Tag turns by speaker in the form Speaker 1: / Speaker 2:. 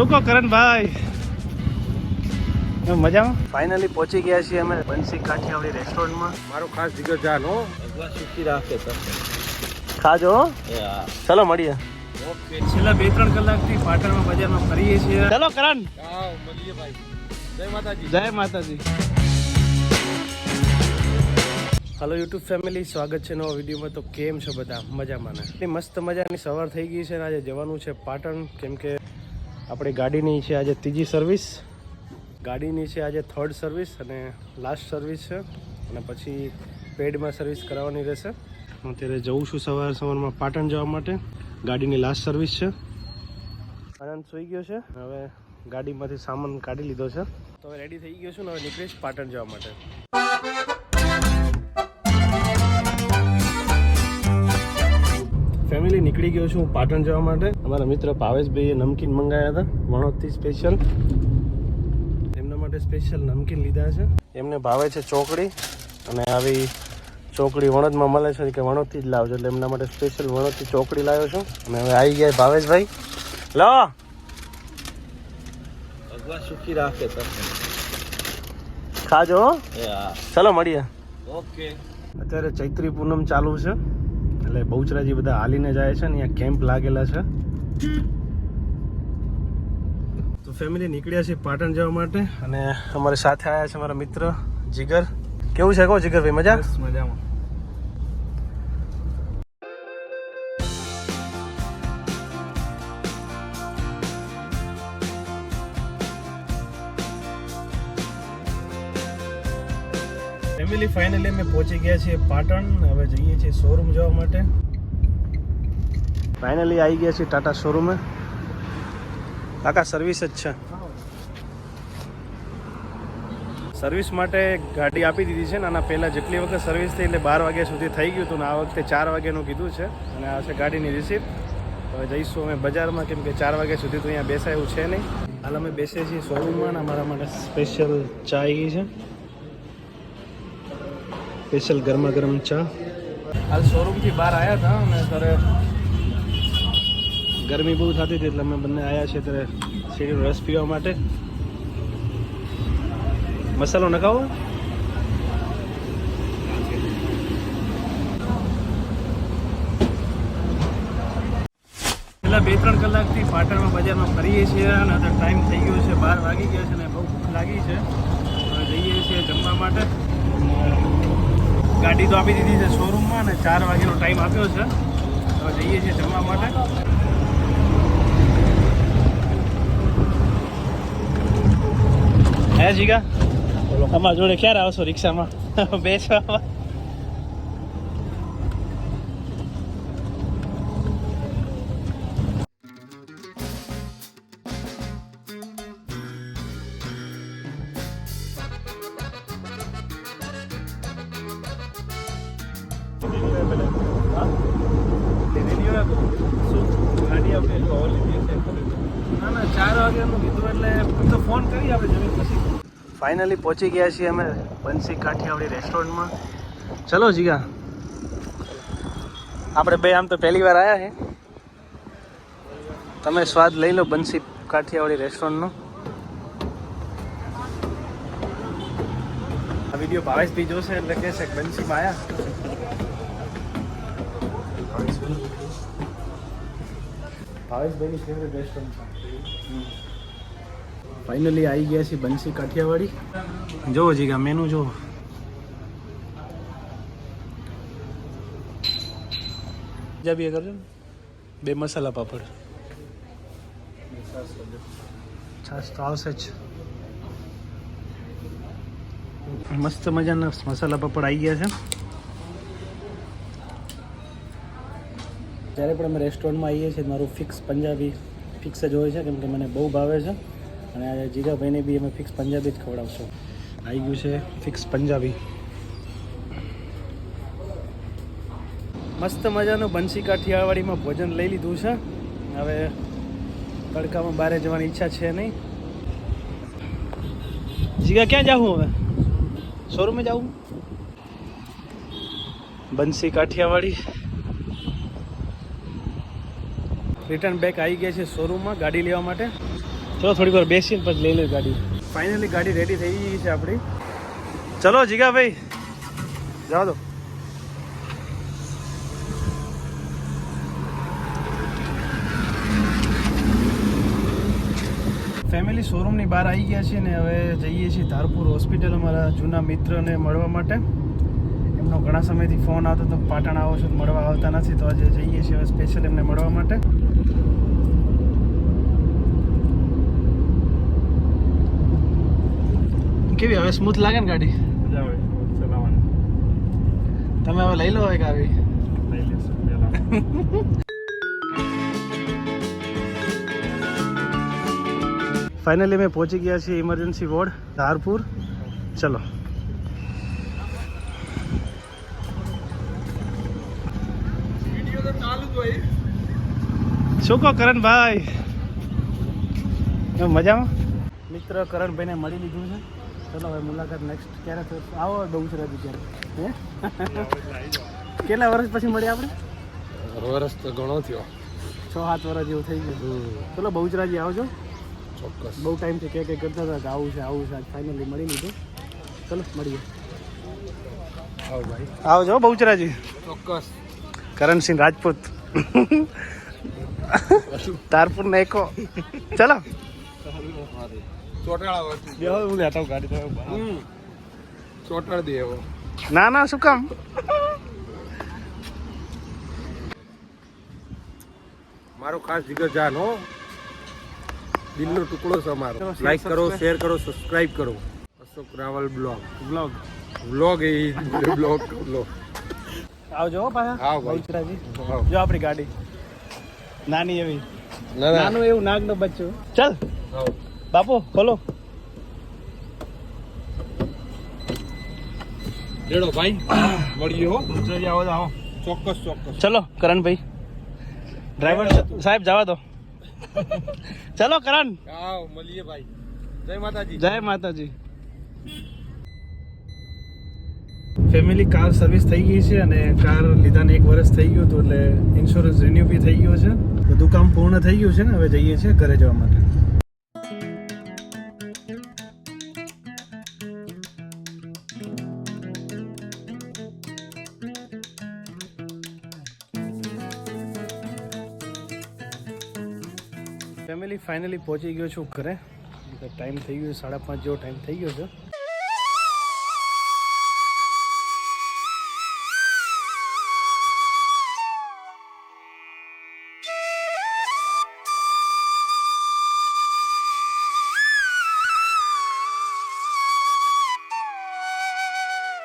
Speaker 1: શું કહો કરણભાઈ? મજામાં? ફાઇનલી પહોંચી ગયા છીએ અમે બંસી કાઠિયાવાડી રેસ્ટોરન્ટમાં
Speaker 2: મારો ખાસ જીગર જાન હો
Speaker 1: ખાજો હો. ચલો મળીએ.
Speaker 2: ઓકે
Speaker 1: છેલ્લા બે ત્રણ કલાકથી પાટણમાં બજારમાં ફરીએ છીએ. ચલો કરણ.
Speaker 2: આવ મળીએ ભાઈ. જય માતાજી.
Speaker 1: જય માતાજી. હલો યુટ્યુબ ફેમિલી સ્વાગત છે નવા વિડીયોમાં. તો કેમ છો બધા? મજામાં ને? એટલી મસ્ત મજાની સવાર થઈ ગઈ છે અને આજે જવાનું છે પાટણ. કેમ કે આપણી ગાડીની છે આજે ત્રીજી સર્વિસ ગાડીની છે આજે થર્ડ સર્વિસ અને લાસ્ટ સર્વિસ છે. અને પછી પેડમાં સર્વિસ કરાવવાની રહેશે. હું અત્યારે જઉં છું સવાર સવારમાં પાટણ જવા માટે. ગાડીની લાસ્ટ સર્વિસ છે. આનંદ સૂઈ ગયો છે. હવે ગાડીમાંથી સામાન કાઢી લીધો છે. તો હવે રેડી થઈ ગયો છું ને હવે નીકળીશ પાટણ જવા માટે. ફેમિલી નીકળી ગયો છું પાટણ જવા માટે. અમારા મિત્ર ભાવેશભાઈએ નમકીન મંગાવ્યા હતા વણોદથી સ્પેશિયલ એમના માટે સ્પેશિયલ નમકીન લીધા છે. એમને ભાવે છે ચોકડી અને આવી ચોકડી વણોદમાં મળે છે કે વણોદથી જ લાવજો એટલે એમના માટે સ્પેશિયલ વણોદથી ચોકડી લાવ્યો છું. અને હવે આવી ગયા ભાવેશભાઈ. લો!
Speaker 2: ભગવાન સુખી રાખે
Speaker 1: ખાજો. ચલો મળીએ.
Speaker 2: ઓકે.
Speaker 1: અત્યારે ચૈત્રી પૂનમ ચાલુ છે. એટલે બહુચરાજી બધા હાલીને જાય છે ને, અહીંયા કેમ્પ લાગેલા છે. તો ફેમિલી નીકળ્યા છે પાટણ જવા માટે અને અમારી સાથે આવ્યા છે મારા મિત્ર જીગર. કેવું છે? કહો જીગરભાઈ, મજા?
Speaker 2: મજામાં.
Speaker 1: ફેમિલી ફાઇનલી અમે પહોંચી ગયા છીએ પાટણ. હવે જઈએ છીએ શોરૂમ જવા માટે. ફાઇનલી આવી ગયા છીએ ટાટા શોરૂમે કાકા સર્વિસ જ છે. સર્વિસ માટે ગાડી આપી દીધી છે ને, આના પહેલાં જેટલી વખત સર્વિસ થઈ એટલે બાર વાગ્યા સુધી થઈ ગયું હતું ને, આ વખતે ચાર વાગ્યાનું કીધું છે અને આ છે ગાડીની રિસીપ હવે જઈશું અમે બજારમાં, કેમ કે ચાર વાગ્યા સુધી તો અહીંયા બેસાય છે નહીં. હાલ અમે બેસીએ છીએ શોરૂમમાં અમારા માટે સ્પેશિયલ ચા આવી ગઈ છે. સ્પેશિયલ ગરમા ગરમ ચા. હાલ શોરૂમથી બહાર આવ્યા હતા અને ત્યારે ગરમી બહુ થતી હતી એટલે અમે બંને આવ્યા છીએ ત્યારે શેરીનો રસ પીવા માટે. મસાલો નખાવો. છેલ્લા બે ત્રણ કલાકથી પાટણમાં બજારમાં ફરીએ છીએ અને અત્યારે ટાઈમ થઈ ગયો છે બાર વાગી ગયા છે અને બહુ ભૂખ લાગી છે. હવે જઈએ છીએ જમવા માટે. ગાડી તો આપી દીધી છે શોરૂમમાં અને ચાર વાગ્યાનો ટાઈમ આપ્યો છે. હવે જઈએ છીએ જમવા માટે. હે જીગા અમારા જોડે ક્યારે આવશો રિક્ષામાં? બેસવા ના ના ચાર વાગ્યાનું કીધું એટલે ફોન કરી આપણે જમીન પછી ફાઇનલી પહોંચી ગયા છીએ અમે બંસી કાઠિયાવાડી રેસ્ટોરન્ટમાં ચલો જીગા. આપણે બે આમ તો પહેલી વાર આવ્યા છે તમે સ્વાદ લઈ લો બંસી કાઠિયાવાડી રેસ્ટોરન્ટનો વીડિયો ભાવેશ બી જોશે એટલે કહેશે બંસીમાં આવ્યા ભાવેશભાઈની ફેવરેટ રેસ્ટોરન્ટ ફાઇનલી આવી ગયા છે બંસી કાઠિયાવાડી. જોવો જીગા મેનુ જોવો જાબી કરજો બે મસાલા પાપડ. છાશ તો જ. મસ્ત મજાના મસાલા પાપડ આવી ગયા છે. જ્યારે પણ અમે રેસ્ટોરન્ટમાં આવીએ છીએ, મારું ફિક્સ પંજાબી ફિક્સ જ હોય છે, કેમ કે મને બહુ ભાવે છે. અને આજે જીગાભાઈને બી અમે ફિક્સ પંજાબી જ ખવડાવશું. આવી ગયું છે ફિક્સ પંજાબી. મસ્ત મજાનું બંસી કાઠિયાવાડીમાં ભોજન લઈ લીધું છે. હવે તડકામાં બહાર જવાની ઈચ્છા છે નહીં. જીગા, ક્યાં જાઉં હવે? શોરૂમે જાઉં? બંસી કાઠિયાવાડી રિટર્ન બેક આવી ગયા છે શોરૂમમાં ગાડી લેવા માટે. ચલો થોડી વાર બેસીને પછી લઈ લે ગાડી. ફાઇનલી ગાડી રેડી થઈ ગઈ છે આપણી. ચલો જીગાભાઈ જવા દો. ફેમિલી શોરૂમની બહાર આવી ગયા છે ને હવે જઈએ છીએ ધારપુર હોસ્પિટલ અમારા જૂના મિત્રને મળવા માટે. એમનો ઘણા સમયથી ફોન આવતો તો પાટણ આવો છો મળવા આવતા નથી તો આજે જઈએ છીએ સ્પેશિયલ એમને મળવા માટે. કેવી હવે સ્મૂથ લાગે ને ગાડી?
Speaker 2: મજા આવે ચલાવવાની.
Speaker 1: તમે હવે લઈ લો એક આવી.
Speaker 2: લઈ લેશું
Speaker 1: ફાઇનલી અમે પહોંચી ગયા છીએ ઇમરજન્સી વોર્ડ ધારપુર. ચલો. શું કહો કરણભાઈ? મજામાં? મિત્ર કરણભાઈને મળી લીધું છે. ચલો હવે મુલાકાત નેક્સ્ટ ક્યારે થશે? આવો બહુચરાજી ક્યારે? કેટલા વર્ષ પછી મળ્યા આપણે?
Speaker 2: વરસ તો ઘણો થયો.
Speaker 1: છ સાત વર્ષ જેવું થઈ ગયું. ચલો બહુચરાજી આવજો.
Speaker 2: ચોક્કસ.
Speaker 1: બહુ ટાઈમથી કે કંઈક કરતા હતા કે આવું છે આવું છે ફાઇનલી મળી લીધું. ચલો મળીએ.
Speaker 2: આવ ભાઈ.
Speaker 1: આવજો બહુચરાજી.
Speaker 2: ચોક્કસ.
Speaker 1: કરણસિંહ રાજપૂત. તારપુર ને એકો. ચલો. ના ના શું કામ?
Speaker 2: મારો ખાસ જીગર જાન હો. દિલનો ટુકડો છે અમારો.
Speaker 1: કરો,
Speaker 2: લાઈક કરો શેર કરો સબસ્ક્રાઇબ કરો. Ashok Raval blog.
Speaker 1: Blog.
Speaker 2: Vlog એ બ્લોગ બ્લોગ.
Speaker 1: આવજો પાછા. જો આપણી ગાડી. નાની એવી.
Speaker 2: ના ના.
Speaker 1: નાનું એવું નાગનો બચ્ચું. ચાલ. બાપુ ખોલો
Speaker 2: રેડો ભાઈ. મળીએ હો.
Speaker 1: આવો આવો.
Speaker 2: ચોક્કસ ચોક્કસ.
Speaker 1: ચલો કરણભાઈ. ડ્રાઈવર સાહેબ જવા દો. ચલો કરણ.
Speaker 2: આવ મળીએ ભાઈ. જય માતાજી.
Speaker 1: જય માતાજી. ફેમિલી કાર સર્વિસ થઈ ગઈ છે અને કાર લીધાને એક વર્ષ થઈ ગયું હતું એટલે ઇન્સ્યોરન્સ રિન્યુ બી થઈ ગયો છે. બધું કામ પૂર્ણ થઈ ગયું છે ને, હવે જઈએ છીએ ઘરે જવા માટે. ફેમિલી ફાઇનલી પહોંચી ગયો છું ઘરે. ટાઈમ થઈ ગયો સાડા પાંચ જેવો ટાઈમ થઈ ગયો છે.